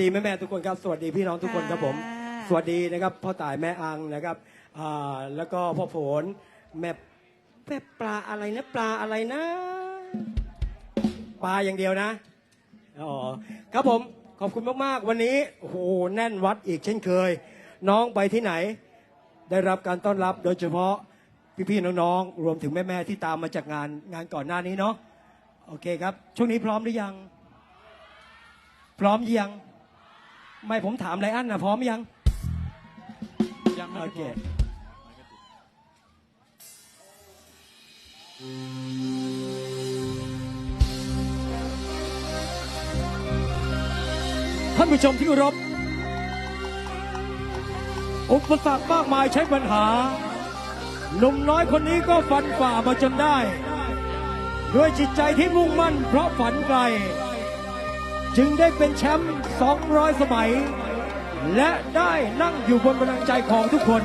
ดีแม่แม่ๆทุกคนครับสวัสดีพี่น้องทุกคนครับผมค่ะสวัสดีนะครับพ่อต่ายแม่อังนะครับอ่าแล้วก็พ่อโผนแม่แม่ปลาอะไรนะปลาอะไรนะ ปลาอย่างเดียวนะอ๋อครับผมขอบคุณมากๆ วันนี้โอ้โหแน่นวัดอีกเช่นเคย น้องไปที่ไหน ได้รับการต้อนรับโดยเฉพาะพี่ๆน้องๆรวมถึงแม่ๆที่ตามมาจากงานงานก่อนหน้านี้เนาะโอเคครับช่วงนี้พร้อมหรือยัง พร้อมยัง ไม่ผมถามไรอันนะพร้อมยัง ยังไม่โอได้เคบอกท่านผู้ชมที่เคารพอุปสรรคมากมายใช้ปัญหา หนุ่มน้อยคนนี้ก็ฟันฝ่ามาจนได้ ด้วยจิตใจที่มุ่งมั่นเพราะฝันไกล จึงได้เป็นแชมป์200 สมัย และได้นั่งอยู่บนบันลังใจของทุกคน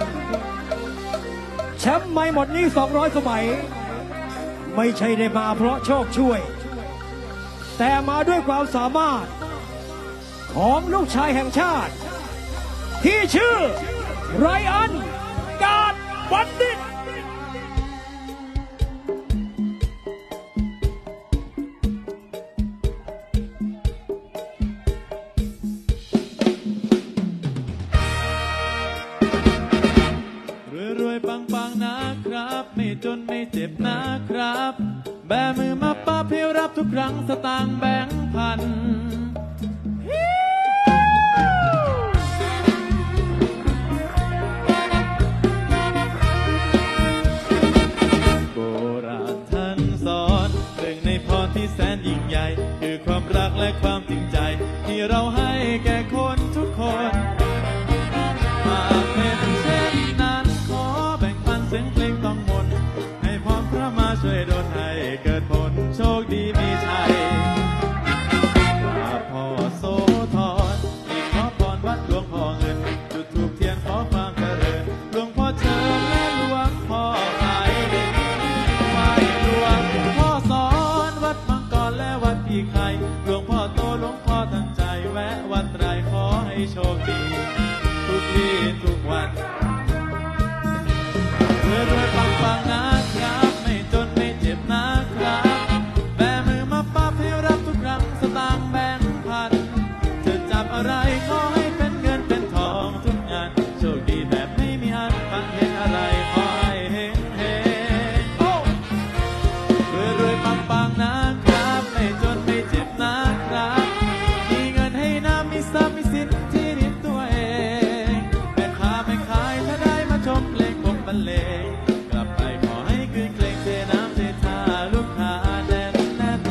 แชมป์ไม่หมดนี้ 200 สมัย ไม่ใช่ได้มาเพราะโชคช่วย แต่มาด้วยความสามารถ ของลูกชายแห่งชาติ ที่ชื่อไรอัน เจ็บนะครับ แบมือมาป้าเพียรับทุกครั้งสตางค์แบง โชคดี เลกลับไปขอให้คืนเพลงเทน้ำเทท่าลูกค้าแน่นแน่น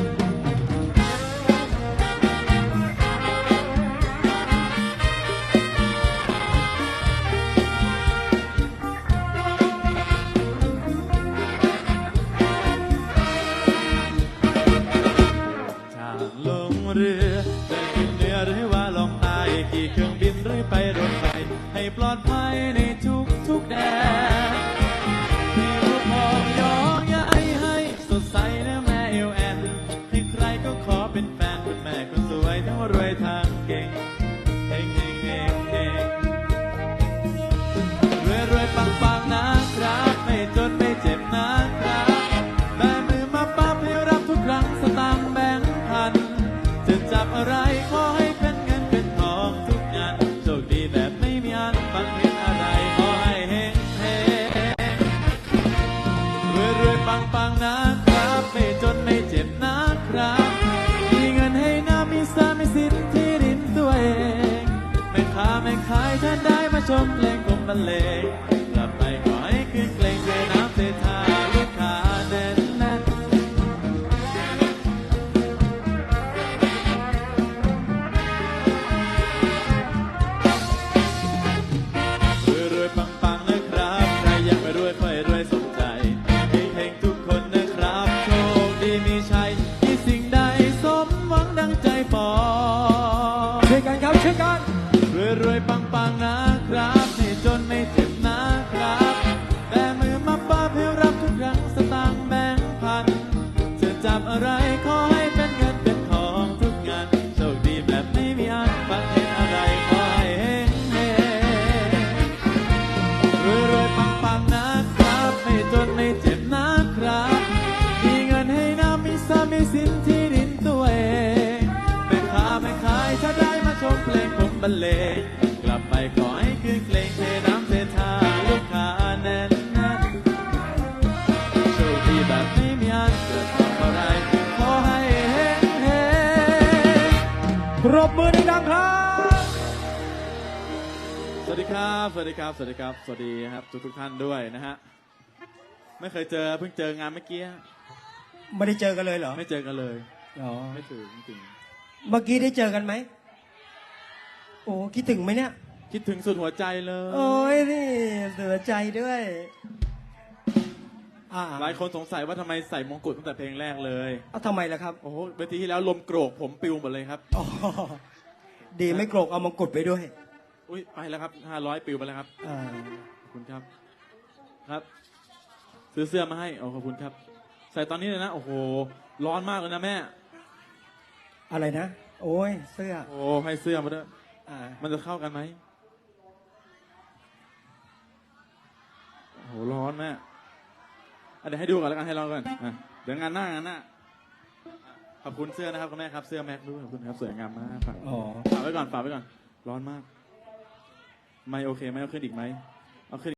จากลงเรือจะขึ้นเรือหรือว่าลองใต้ขี่เครื่องบินหรือไปรถไฟให้ปลอดภัยในทุกทุกๆแดน เป็นแฟนคุณแม่คนสวยทั้งรวยทั้งเก่งเฮงเฮงเฮงเฮงรวยรวยปังปังนะครับ ไม่จนไม่เจ็บนะครับแบมือมาปั๊บให้รับทุกครั้งสตางค์แบงค์พัน จะจับอะไรขอให้เป็นเงินเป็นทองทุกงานโชคดีแบบไม่มีอันฟังเห็นอะไรขอให้เฮงเฮงรวยรวยปังปังนะครับ ไม่จนไม่เจ็บนะครับ บรรเลงกลับไปขอให้คืนเพลงเทน้ำเทท่าลูกค้าแน่นแน่นรวยรวยปังปังนะครับ ใครยังไม่รวยค่อยรวยสมใจเฮงเฮงทุกคนนะครับ โชคดีมีชัยที่สิ่งใดสมหวังดังใจปอง ช่วยกันครับช่วยกัน บรรเลงกลับไปขอให้คืนเพลงเทน้ำเทท่าลูกค้าแน่นแน่นโชคดีแบบไม่มีอันจะทำอะไรขอให้เฮ้เฮ้ปรบมือดังๆครับ สวัสดีครับ สวัสดีครับ สวัสดีครับ สวัสดีครับทุกทุกๆท่านด้วยนะฮะ ไม่เคยเจอเพิ่งเจองานเมื่อกี้ไม่ได้เจอกันเลยเหรอไม่เจอกันเลย อ๋อ ไม่ถึงจริง เมื่อกี้ได้เจอกันไหม โอ้คิดถึงไหมเนี่ย คิดถึงสุดหัวใจเลย โอ้ยนี่เสือใจด้วย อ่าหลายคนสงสัยว่าทำไมใส่มงกุฎตั้งแต่เพลงแรกเลย เอาทำไมล่ะครับโอ้โหเวทีที่แล้วลมโกรกผมปิวหมดเลยครับ อ๋อดีไม่โกรกเอามงกุฎไปด้วยอุ้ยไปแล้วครับห้าร้อยปิวไปแล้วครับ อ่าขอบคุณครับ ครับ ซื้อเสื้อมาให้โอ้ขอบคุณครับ ใส่ตอนนี้เลยนะ โอ้โห ร้อนมากเลยนะแม่ อะไรนะ โอ้ยเสื้อ โอ้ให้เสื้อมาด้วย อ่ามันจะเข้ากันไหมโอ้โหร้อนแม่อะเดี๋ยวให้ดูก่อนแล้วกันให้ลองก่อนอะเดี๋ยวงานหน้างานหน้าอะขอบคุณเสื้อนะครับคุณแม่ครับเสื้อแม็กด้วยขอบคุณครับสวยงามมากฝากอ๋อ ฝากไว้ก่อนฝากไว้ก่อน ร้อนมาก ไม่โอเคไหมเอาขึ้นอีกไหมเอาขึ้น